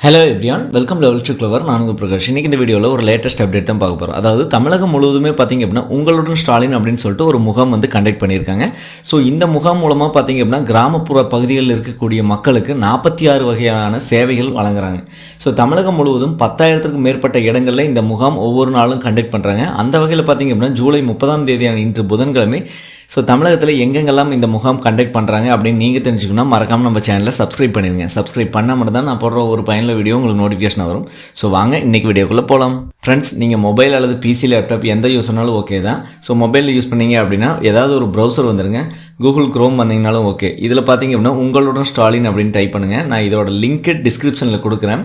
Hello everyone welcome level to clever நான் பிரகாஷ். இன்றைக்கி இந்த வீடியோவில் ஒரு லேட்டஸ்ட் அப்டேட் தான் பார்க்க போகிறோம் அதாவது தமிழகம் முழுவதுமே பார்த்திங்க அப்படின்னா உங்களுடன் ஸ்டாலின் அப்படின்னு சொல்லிட்டு ஒரு முகாம் வந்து கண்டக்ட் பண்ணியிருக்காங்க. ஸோ இந்த முகாம் மூலமாக பார்த்தீங்க அப்படின்னா கிராமப்புற பகுதிகளில் இருக்கக்கூடிய மக்களுக்கு நாற்பத்தி ஆறு வகையான சேவைகள் வழங்குறாங்க. ஸோ தமிழகம் முழுவதும் பத்தாயிரத்துக்கும் மேற்பட்ட இடங்களில் இந்த முகாம் ஒவ்வொரு நாளும் கண்டக்ட் பண்ணுறாங்க அந்த வகையில் பார்த்தீங்க அப்படின்னா ஜூலை முப்பதாம் தேதியான இன்று புதன்கிழமை ஸோ தமிழகத்தில் எங்கெங்கெல்லாம் இந்த முகாம் கண்டக்ட் பண்ணுறாங்க அப்படின்னு நீங்கள் தெரிஞ்சுக்கணும் மறக்காமல் நம்ம சேனலை சப்ஸ்கிரைப் பண்ணிடுங்க சப்ஸ்கிரைப் பண்ணால் மட்டும் தான் நான் போடுற ஒரு பயனுள்ள வீடியோ உங்களுக்கு நோட்டிஃபிகேஷன் வரும். ஸோ வாங்க இன்றைக்கி வீடியோக்குள்ளே போகலாம் ஃப்ரெண்ட்ஸ் நீங்கள் மொபைல் அல்லது பிசி லேப்டாப் எந்த யூஸ் பண்ணாலும் ஓகே தான். ஸோ மொபைலில் யூஸ் பண்ணீங்க அப்படின்னா ஏதாவது ஒரு ப்ரௌசர் வந்துருங்க. கூகுள் க்ரோம் வந்தீங்கனாலும் ஓகே இதில் பார்த்தீங்க அப்படின்னா உங்களுடன் ஸ்டாலின் அப்படின்னு டைப் பண்ணுங்கள் நான் இதோட லிங்க்கு டிஸ்கிரிப்ஷனில் கொடுக்குறேன்.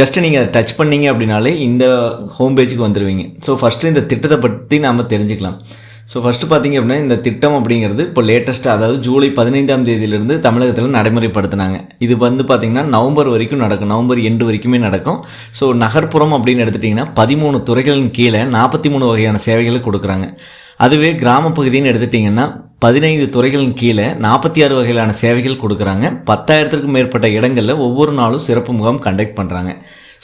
ஜஸ்ட் நீங்கள் டச் பண்ணீங்க அப்படின்னாலே இந்த ஹோம் பேஜுக்கு வந்துடுவீங்க ஸோ ஃபஸ்ட்டு இந்த திட்டத்தை பற்றி நாம் தெரிஞ்சுக்கலாம். ஸோ ஃபஸ்ட்டு பார்த்தீங்க அப்படின்னா இந்த திட்டம் அப்படிங்கிறது இப்போ லேட்டஸ்ட்டாக அதாவது ஜூலை பதினைந்தாம் தேதியிலிருந்து தமிழகத்தில் நடைமுறைப்படுத்தினாங்க. இது வந்து பார்த்திங்கன்னா நவம்பர் வரைக்கும் நடக்கும். நவம்பர் எண்டு வரைக்குமே நடக்கும். ஸோ நகர்ப்புறம் அப்படின்னு எடுத்துட்டிங்கன்னா பதிமூணு துறைகளின் கீழே நாற்பத்தி மூணு வகையான சேவைகளை கொடுக்குறாங்க. அதுவே கிராமப்பகுதின்னு எடுத்துட்டிங்கன்னா பதினைந்து துறைகளின் கீழே நாற்பத்தி ஆறு வகையிலான சேவைகள் கொடுக்குறாங்க. பத்தாயிரத்துக்கும் மேற்பட்ட இடங்களில் ஒவ்வொரு நாளும் சிறப்பு முகாம் கண்டக்ட் பண்ணுறாங்க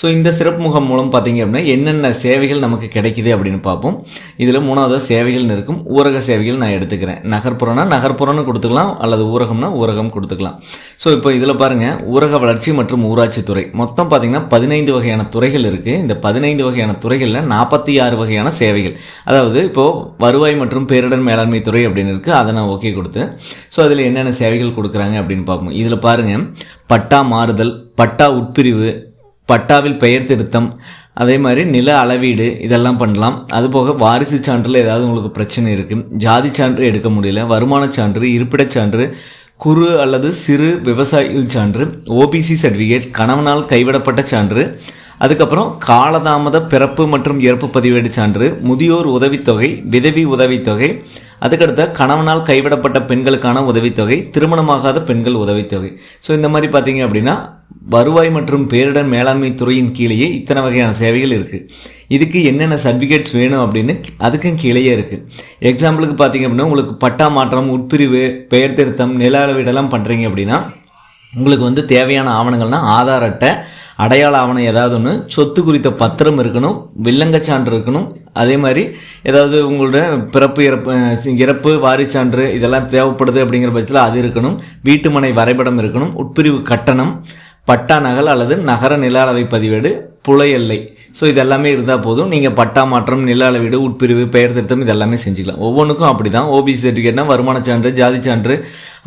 ஸோ இந்த சிறப்பு முகாம் மூலம் பார்த்தீங்க அப்படின்னா என்னென்ன சேவைகள் நமக்கு கிடைக்குது அப்படின்னு பார்ப்போம். இதில் மூணாவது சேவைகள்னு இருக்கும். ஊரக சேவைகள் நான் எடுத்துக்கிறேன். நகர்ப்புறம்னா நகர்ப்புறம்னு கொடுத்துக்கலாம் அல்லது ஊரகம்னா ஊரகம் கொடுத்துக்கலாம். ஸோ இப்போ இதில் பாருங்கள் ஊரக வளர்ச்சி மற்றும் ஊராட்சி துறை. மொத்தம் பார்த்தீங்கன்னா பதினைந்து வகையான துறைகள் இருக்குது இந்த பதினைந்து வகையான துறைகளில் நாற்பத்தி ஆறு வகையான சேவைகள். அதாவது இப்போது வருவாய் மற்றும் பேரிடர் மேலாண்மை துறை அப்படின்னு இருக்குது அதை நான் ஓகே கொடுத்து. ஸோ அதில் என்னென்ன சேவைகள் கொடுக்குறாங்க அப்படின்னு பார்ப்போம். இதில் பாருங்கள் பட்டா மாறுதல் பட்டா உட்பிரிவு பட்டாவில் பெயர் திருத்தம் அதே மாதிரி நில அளவீடு இதெல்லாம் பண்ணலாம். அதுபோக வாரிசு சான்றில் ஏதாவது உங்களுக்கு பிரச்சனை இருக்குது ஜாதி சான்று எடுக்க முடியல வருமான சான்று இருப்பிடச் சான்று குறு அல்லது சிறு விவசாயிகள் சான்று ஓபிசி சர்டிஃபிகேட் கணவனால் கைவிடப்பட்ட சான்று அதுக்கப்புறம் காலதாமத பிறப்பு மற்றும் இறப்பு பதிவேடு சான்று முதியோர் உதவித்தொகை விதவி உதவித்தொகை அதுக்கடுத்த கணவனால் கைவிடப்பட்ட பெண்களுக்கான உதவித்தொகை திருமணமாகாத பெண்கள் உதவித்தொகை. ஸோ இந்த மாதிரி பார்த்தீங்க அப்படின்னா வருவாய் மற்றும் பேரிடர் மேலாண்மை துறையின் கீழேயே இத்தனை வகையான சேவைகள் இருக்குது இதுக்கு என்னென்ன சர்டிஃபிகேட்ஸ் வேணும் அப்படின்னு அதுக்கும் கீழேயே இருக்குது எக்ஸாம்பிளுக்கு பார்த்தீங்க அப்படின்னா உங்களுக்கு பட்டா மாற்றம் உட்பிரிவு பெயர் திருத்தம் நில அளவீடெல்லாம் பண்ணுறீங்க அப்படின்னா உங்களுக்கு வந்து தேவையான ஆவணங்கள்னால் ஆதார் அட்டை அடையாள ஆவணம் ஏதாவது ஒன்று சொத்து குறித்த பத்திரம் இருக்கணும் வில்லங்கச் சான்று இருக்கணும் அதே மாதிரி ஏதாவது உங்களோட பிறப்பு இறப்பு இறப்பு வாரிசான்று இதெல்லாம் தேவைப்படுது அப்படிங்கிற பட்சத்தில் அது இருக்கணும். வீட்டுமனை வரைபடம் இருக்கணும் உட்பிரிவு கட்டணம் பட்டா நகல் அல்லது நகர நில அளவை பதிவேடு புல எல்லை. ஸோ இதெல்லாமே இருந்தால் போதும். நீங்கள் பட்டா மாற்றம் நில அளவீடு உட்பிரிவு பெயர் திருத்தம் இதெல்லாமே செஞ்சுக்கலாம். ஒவ்வொன்றுக்கும் அப்படி தான் ஓபிசி சர்டிஃபிகேட்னா வருமான சான்று ஜாதி சான்று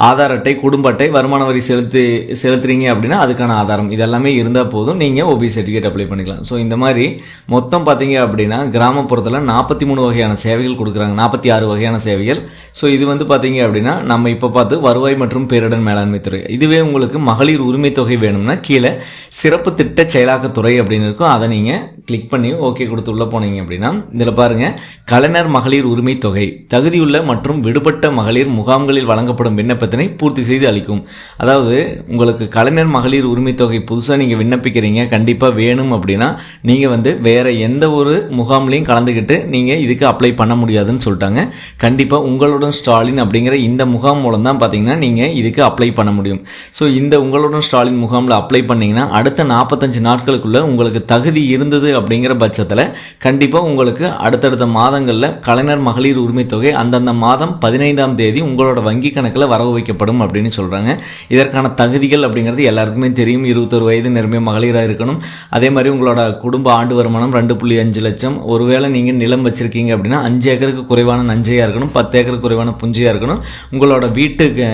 ஆதார் அட்டை குடும்ப அட்டை வருமான வரி செலுத்தி செலுத்துறீங்க அப்படின்னா அதுக்கான ஆதாரம். இதெல்லாமே இருந்தால் போதும். நீங்கள் ஓபி சர்டிஃபிகேட் அப்ளை பண்ணிக்கலாம். ஸோ இந்த மாதிரி மொத்தம் பார்த்தீங்க அப்படின்னா கிராமப்புறத்தில் நாற்பத்தி மூணு வகையான சேவைகள் கொடுக்குறாங்க. நாற்பத்தி ஆறு வகையான சேவைகள். ஸோ இது வந்து பார்த்தீங்க அப்படின்னா நம்ம இப்போ பார்த்து வருவாய் மற்றும் பேரிடர் மேலாண்மை துறை. இதுவே உங்களுக்கு மகளிர் உரிமை தொகை வேணும்னா கீழே சிறப்பு திட்ட செயலாக்கத்துறை அப்படின்னு இருக்கும். அதை நீங்கள் கிளிக் பண்ணி ஓகே கொடுத்து உள்ளே போனீங்க அப்படின்னா இதில் பாருங்கள் கலைஞர் மகளிர் உரிமை தொகை. தகுதியுள்ள மற்றும் விடுபட்ட மகளிர் முகாம்களில் வழங்கப்படும் விண்ணப்பத்தினை பூர்த்தி செய்து அளிக்கும். அதாவது உங்களுக்கு கலைஞர் மகளிர் உரிமை தொகை புதுசாக நீங்கள் விண்ணப்பிக்கிறீங்க கண்டிப்பாக வேணும் அப்படின்னா நீங்கள் வந்து வேறு எந்த ஒரு முகாம்லையும் கலந்துக்கிட்டு நீங்கள் இதுக்கு அப்ளை பண்ண முடியாதுன்னு சொல்லிட்டாங்க. கண்டிப்பாக உங்களுடன் ஸ்டாலின் அப்படிங்கிற இந்த முகாம் மூலம் தான் பார்த்தீங்கன்னா நீங்கள் இதுக்கு அப்ளை பண்ண முடியும். ஸோ இந்த உங்களுடன் ஸ்டாலின் முகாமில் அப்ளை பண்ணீங்கன்னா அடுத்த நாற்பத்தஞ்சு நாட்களுக்குள்ளே உங்களுக்கு தகுதி இருந்தது அப்படிங்கிற பட்சத்தில் கண்டிப்பாக உங்களுக்கு அடுத்தடுத்த மாதங்களில் கலைஞர் மகளிர் உரிமை தொகை அந்தந்த மாதம் பதினைந்தாம் தேதி உங்களோட வங்கி கணக்கில் வரவு வைக்கப்படும் அப்படின்னு சொல்கிறாங்க இதற்கான தகுதிகள் அப்படிங்கிறது எல்லாருக்குமே தெரியும். இருபத்தொரு வயது நிரம்பிய மகளிராக இருக்கணும். அதே மாதிரி உங்களோட குடும்ப ஆண்டு வருமானம் ரெண்டு புள்ளி அஞ்சு லட்சம். ஒருவேளை நீங்கள் நிலம் வச்சுருக்கீங்க அப்படின்னா அஞ்சு ஏக்கருக்கு குறைவான நஞ்சையாக இருக்கணும். பத்து ஏக்கருக்கு குறைவான புஞ்சையாக இருக்கணும். உங்களோட வீட்டுக்கு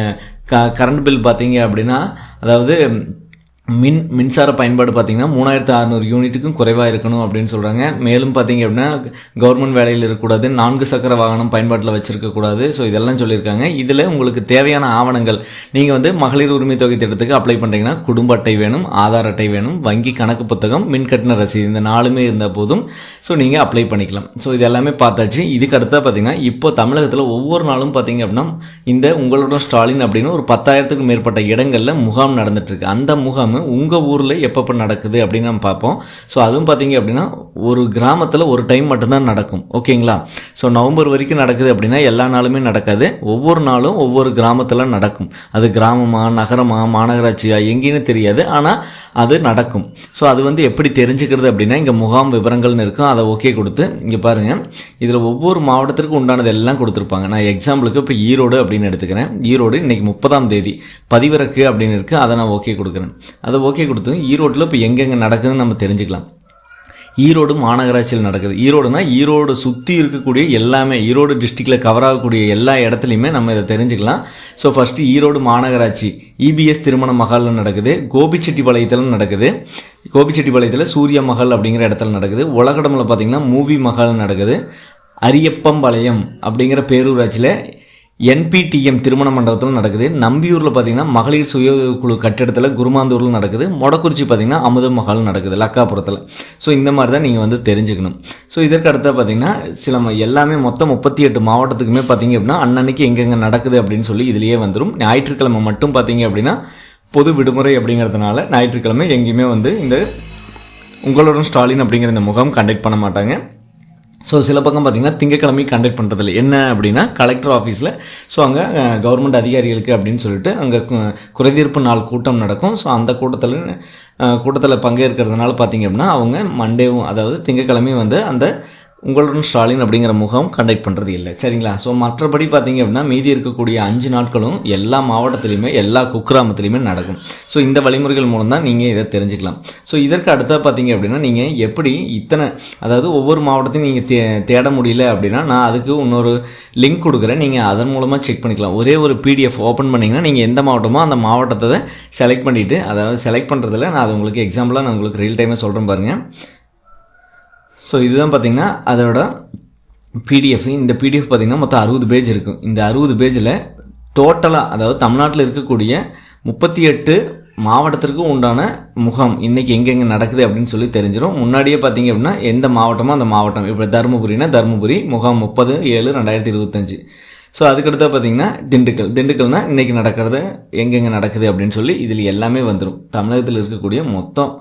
க கரண்ட் பில் பார்த்தீங்க அப்படின்னா அதாவது மின் மின்சார பயன்பாடு பார்த்தீங்கன்னா மூணாயிரத்து அறநூறு யூனிட்டுக்கும் குறைவாக இருக்கணும் அப்படின்னு சொல்கிறாங்க மேலும் பார்த்தீங்க அப்படின்னா கவர்மெண்ட் வேலையில் இருக்கக்கூடாது நான்கு சக்கர வாகனம் பயன்பாட்டில் வச்சுருக்கக்கூடாது ஸோ இதெல்லாம் சொல்லியிருக்காங்க. இதில் உங்களுக்கு தேவையான ஆவணங்கள். நீங்கள் வந்து மகளிர் உரிமை தொகை திட்டத்துக்கு அப்ளை பண்ணுறீங்கன்னா குடும்ப அட்டை வேணும் ஆதார் அட்டை வேணும் வங்கி கணக்கு புத்தகம் மின் கட்டண ரசீது இந்த நாலுமே இருந்தால் போதும். ஸோ நீங்கள் அப்ளை பண்ணிக்கலாம். ஸோ இது எல்லாமே பார்த்தாச்சு. இதுக்கு அடுத்தா பார்த்தீங்கன்னா இப்போ தமிழகத்தில் ஒவ்வொரு நாளும் பார்த்தீங்க அப்படின்னா இந்த உங்களோட ஸ்டாலின் அப்படின்னு ஒரு பத்தாயிரத்துக்கும் மேற்பட்ட இடங்களில் முகாம் நடந்துட்டுருக்கு அந்த முகாம் ஒன்று உங்கள் ஊரில் எப்பப்போ நடக்குது அப்படின்னு நம்ம பார்ப்போம். ஸோ அதுவும் பார்த்தீங்க அப்படின்னா ஒரு கிராமத்தில் ஒரு டைம் மட்டும்தான் நடக்கும். ஓகேங்களா? ஸோ நவம்பர் வரைக்கும் நடக்குது அப்படின்னா எல்லா நாளுமே நடக்காது. ஒவ்வொரு நாளும் ஒவ்வொரு கிராமத்தில் நடக்கும். அது கிராமமா நகரமா மாநகராட்சியா எங்கேன்னு தெரியாது. ஆனால் அது நடக்கும். ஸோ அது வந்து எப்படி தெரிஞ்சுக்கிறது அப்படின்னா இங்கே முகாம் விவரங்கள்னு இருக்கும். அதை ஓகே கொடுத்து இங்கே பாருங்கள் இதில் ஒவ்வொரு மாவட்டத்திற்கும் உண்டானது எல்லாம் கொடுத்துருப்பாங்க. நான் எக்ஸாம்பிளுக்கு இப்போ ஈரோடு அப்படின்னு எடுத்துக்கிறேன். ஈரோடு இன்னைக்கு முப்பதாம் தேதி பதிவிறக்கு அப்படின்னு இருக்குது அதை நான் ஓகே கொடுக்குறேன். அதை ஓகே கொடுத்து ஈரோட்டில் இப்போ எங்கெங்கே நடக்குதுன்னு நம்ம தெரிஞ்சுக்கலாம். ஈரோடு மாநகராட்சியில் நடக்குது. ஈரோடுனா ஈரோடு சுற்றி இருக்கக்கூடிய எல்லாமே ஈரோடு டிஸ்ட்ரிக்டில் கவர் ஆகக்கூடிய எல்லா இடத்துலையுமே நம்ம இதை தெரிஞ்சுக்கலாம். ஸோ ஃபஸ்ட்டு ஈரோடு மாநகராட்சி இபிஎஸ் திருமண மகாலில் நடக்குது. கோபிச்செட்டிப்பாளையத்தில் நடக்குது. கோபிச்செட்டிப்பாளையத்தில் சூரிய மகள் அப்படிங்கிற இடத்துல நடக்குது. உலகடமில் பார்த்திங்கன்னா மூவி மஹால் நடக்குது. அரியப்பம்பாளையம் அப்படிங்கிற பேரூராட்சியில் என்பிடிஎம் திருமண மண்டபத்தில் நடக்குது. நம்பியூரில் பார்த்தீங்கன்னா மகளிர் சுய குழு கட்டிடத்தில் குருமாந்தூரில் நடக்குது. மொடக்குறிச்சி பார்த்தீங்கன்னா அமுத மகால் நடக்குது லக்காபுரத்தில். ஸோ இந்த மாதிரி தான் நீங்கள் வந்து தெரிஞ்சுக்கணும். ஸோ இதற்கு அடுத்த பார்த்தீங்கன்னா சில எல்லாமே மொத்தம் முப்பத்தி எட்டு மாவட்டத்துக்குமே பார்த்தீங்க அப்படின்னா அன்னன்னைக்கு எங்கெங்கே நடக்குது அப்படின்னு சொல்லி இதுலேயே வந்துடும் ஞாயிற்றுக்கிழமை மட்டும் பார்த்தீங்க அப்படின்னா பொது விடுமுறை அப்படிங்கிறதுனால ஞாயிற்றுக்கிழமை எங்கேயுமே வந்து இந்த உங்களுடன் ஸ்டாலின் அப்படிங்கிற இந்த முகாம் கண்டக்ட் பண்ண மாட்டாங்க. ஸோ சில பக்கம் பார்த்திங்கன்னா திங்கக்கிழமை கண்டக்ட் பண்ணுறதில்ல என்ன அப்படின்னா கலெக்டர் ஆஃபீஸில் ஸோ அங்கே கவர்மெண்ட் அதிகாரிகளுக்கு அப்படின்னு சொல்லிட்டு அங்கே குறைதீர்ப்பு நாள் கூட்டம் நடக்கும். ஸோ அந்த கூட்டத்தில் கூட்டத்தில் பங்கேற்கிறதுனால பார்த்தீங்க அப்படின்னா அவங்க மண்டேவும் அதாவது திங்கக்கிழமையும் வந்து அந்த உங்களுடன் ஸ்டாலின் அப்படிங்கிற முகம் கண்டக்ட் பண்ணுறது இல்லை. சரிங்களா? ஸோ மற்றபடி பார்த்தீங்க அப்படின்னா மீதி இருக்கக்கூடிய அஞ்சு நாட்களும் எல்லா மாவட்டத்துலேயுமே எல்லா குக்கிராமத்துலையுமே நடக்கும். ஸோ இந்த வழிமுறைகள் மூலம் தான் நீங்கள் இதை தெரிஞ்சுக்கலாம். ஸோ இதற்கு அடுத்தா பார்த்தீங்க அப்படின்னா நீங்கள் எப்படி இத்தனை அதாவது ஒவ்வொரு மாவட்டத்தையும் நீங்கள் தே தேட முடியல அப்படின்னா நான் அதுக்கு இன்னொரு லிங்க் கொடுக்குறேன். நீங்கள் அதன் மூலமாக செக் பண்ணிக்கலாம். ஒரே ஒரு பிடிஎஃப் ஓப்பன் பண்ணிங்கன்னா நீங்கள் எந்த மாவட்டமோ அந்த மாவட்டத்தை செலக்ட் பண்ணிவிட்டு அதாவது செலக்ட் பண்ணுறதுல நான் அது உங்களுக்கு எக்ஸாம்பிளாக நான் உங்களுக்கு ரியல் டைமே சொல்கிறேன் பாருங்கள் ஸோ இதுதான் பார்த்திங்கன்னா அதோட பிடிஎஃப் இந்த பிடிஎஃப் பார்த்திங்கன்னா மொத்தம் அறுபது பேஜ் இருக்கும் இந்த அறுபது பேஜில் டோட்டலாக அதாவது தமிழ்நாட்டில் இருக்கக்கூடிய முப்பத்தி எட்டு மாவட்டத்திற்கு உண்டான முகாம் இன்றைக்கி எங்கெங்கே நடக்குது அப்படின்னு சொல்லி தெரிஞ்சிடும் முன்னாடியே பார்த்தீங்க அப்படின்னா எந்த மாவட்டமோ அந்த மாவட்டம். இப்போ தருமபுரினா தருமபுரி முகாம் முப்பது ஏழு ரெண்டாயிரத்தி இருபத்தஞ்சு. ஸோ அதுக்கடுத்தா பார்த்தீங்கன்னா திண்டுக்கல். திண்டுக்கல்னால் இன்றைக்கி நடக்கிறது எங்கெங்கே நடக்குது அப்படின்னு சொல்லி இதில் எல்லாமே வந்துடும் தமிழகத்தில் இருக்கக்கூடிய மொத்தம்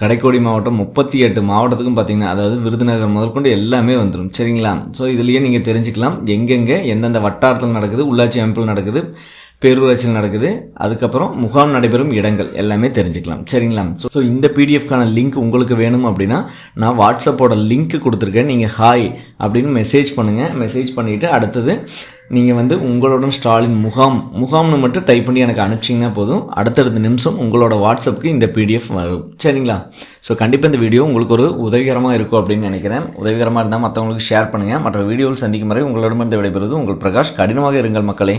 கடைக்கோடி மாவட்டம் முப்பத்தி எட்டு மாவட்டத்துக்கும் பார்த்தீங்கன்னா அதாவது விருதுநகர் முதற்கொண்டு எல்லாமே வந்துடும் சரிங்களா? ஸோ இதுலேயே நீங்கள் தெரிஞ்சுக்கலாம். எங்கெங்கே எந்தெந்த வட்டாரத்தில் நடக்குது உள்ளாட்சி அமைப்பில் நடக்குது பேரூராட்சியில் நடக்குது. அதுக்கப்புறம் முகாம் நடைபெறும் இடங்கள் எல்லாமே தெரிஞ்சுக்கலாம். சரிங்களா? ஸோ ஸோ இந்த பிடிஎஃப்கான லிங்க் உங்களுக்கு வேணும் அப்படின்னா நான் வாட்ஸ்அப்போட லிங்க் கொடுத்துருக்கேன். நீங்கள் ஹாய் அப்படின்னு மெசேஜ் பண்ணுங்கள் மெசேஜ் பண்ணிவிட்டு அடுத்தது நீங்கள் வந்து உங்களோட ஸ்டாலின் முகாம் முகாம்னு மட்டும் டைப் பண்ணி எனக்கு அனுப்பிச்சிங்கன்னா போதும். அடுத்தடுத்த நிமிஷம் உங்களோட வாட்ஸ்அப்புக்கு இந்த பிடிஎஃப் வரும். சரிங்களா? ஸோ கண்டிப்பாக இந்த வீடியோ உங்களுக்கு ஒரு உதவிகரமாக இருக்கும் அப்படின்னு நினைக்கிறேன். உதவிகரமாக இருந்தால் மற்றவங்களுக்கு ஷேர் பண்ணுங்கள் மற்ற வீடியோவில் சந்திக்கும் வரை உங்களிடமிருந்து விடைபெறுவது உங்கள் பிரகாஷ். கடினமாக இருங்கள் மக்களே.